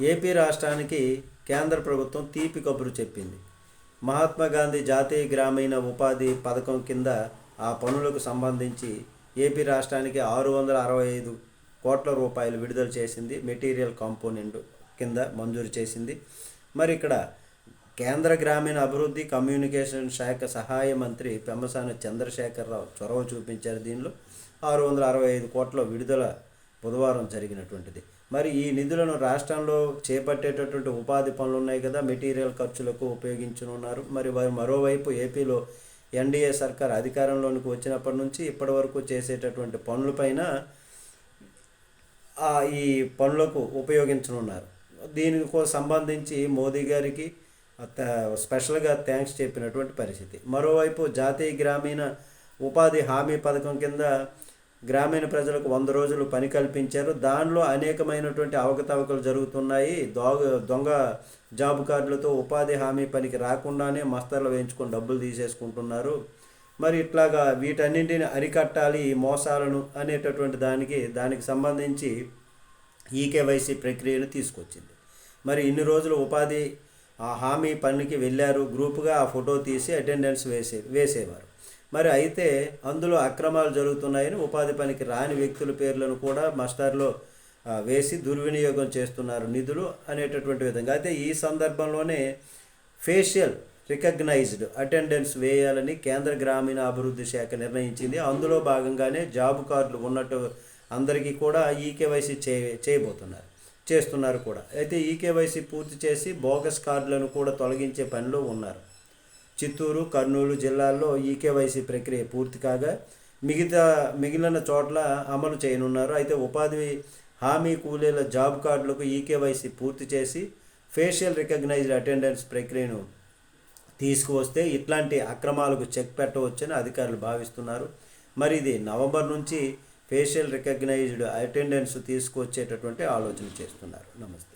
AP రాష్ట్రానికి కేంద్ర ప్రభుత్వం తీపి కబురు చెప్పింది. మహాత్మా గాంధీ జాతీయ గ్రామీణ ఉపాధి పథకం కింద ఆ పనులకు సంబంధించి ఏపీ రాష్ట్రానికి ఆరు వందల అరవై ఐదు కోట్ల రూపాయలు విడుదల చేసింది మెటీరియల్ కాంపోనెంట్ కింద మంజూరు చేసింది. మరి ఇక్కడ కేంద్ర గ్రామీణ అభివృద్ధి కమ్యూనికేషన్ శాఖ సహాయ మంత్రి పెమ్మసాని చంద్రశేఖరరావు చొరవ చూపించారు. దీనిలో ఆరు వందల అరవై ఐదు కోట్ల విడుదల బుధవారం జరిగినటువంటిది. మరి ఈ నిధులను రాష్ట్రంలో చేపట్టేటటువంటి ఉపాధి పనులు ఉన్నాయి కదా మెటీరియల్ ఖర్చులకు ఉపయోగించనున్నారు. మరి వారు మరోవైపు ఏపీలో ఎన్డీఏ సర్కార్ అధికారంలోనికి వచ్చినప్పటి నుంచి ఇప్పటి వరకు చేసేటటువంటి పనులపైన ఈ పనులకు ఉపయోగించనున్నారు. దీనికి సంబంధించి మోదీ గారికి త- స్పెషల్గా థ్యాంక్స్ చెప్పినటువంటి పరిస్థితి. మరోవైపు జాతీయ గ్రామీణ ఉపాధి హామీ పథకం కింద గ్రామీణ ప్రజలకు వంద రోజులు పని కల్పించారు. దానిలో అనేకమైనటువంటి అవకతవకలు జరుగుతున్నాయి. దొంగ దొంగ జాబ్ కార్డులతో ఉపాధి హామీ పనికి రాకుండానే మస్తర్లు వేయించుకొని డబ్బులు తీసేసుకుంటున్నారు. మరి ఇట్లాగా వీటన్నింటిని అరికట్టాలి ఈ మోసాలను అనేటటువంటి దానికి దానికి సంబంధించి ఈకేవైసీ ప్రక్రియను తీసుకొచ్చింది. మరి ఇన్ని రోజులు ఉపాధి ఆ హామీ పనికి వెళ్ళారు. గ్రూపుగా ఆ ఫోటో తీసి అటెండెన్స్ వేసే వేసేవారు. మరి అయితే అందులో అక్రమాలు జరుగుతున్నాయని ఉపాధి పనికి రాని వ్యక్తుల పేర్లను కూడా మస్టర్లో వేసి దుర్వినియోగం చేస్తున్నారు నిధులు అనేటటువంటి విధంగా. అయితే ఈ సందర్భంలోనే ఫేషియల్ రికగ్నైజ్డ్ అటెండెన్స్ వేయాలని కేంద్ర గ్రామీణ అభివృద్ధి శాఖ నిర్ణయించింది. అందులో భాగంగానే జాబ్ కార్డులు ఉన్నట్టు అందరికీ కూడా ఈకేవైసీ చే చేయబోతున్నారు చేస్తున్నారు కూడా. అయితే ఈకేవైసీ పూర్తి చేసి బోగస్ కార్డులను కూడా తొలగించే పనిలో ఉన్నారు. చిత్తూరు కర్నూలు జిల్లాల్లో ఈకేవైసీ ప్రక్రియ పూర్తి కాగా మిగతా మిగిలిన చోట్ల అమలు చేయనున్నారు. అయితే ఉపాధి హామీ కూలీల జాబ్ కార్డులకు ఈకేవైసీ పూర్తి చేసి ఫేషియల్ రికగ్నైజ్డ్ అటెండెన్స్ ప్రక్రియను తీసుకువస్తే ఇట్లాంటి అక్రమాలకు చెక్ పెట్టవచ్చని అధికారులు భావిస్తున్నారు. మరి ఇది నవంబర్ నుంచి ఫేషియల్ రికగ్నైజ్డ్ అటెండెన్స్ తీసుకువచ్చేటటువంటి ఆలోచన చేస్తున్నారు. నమస్తే.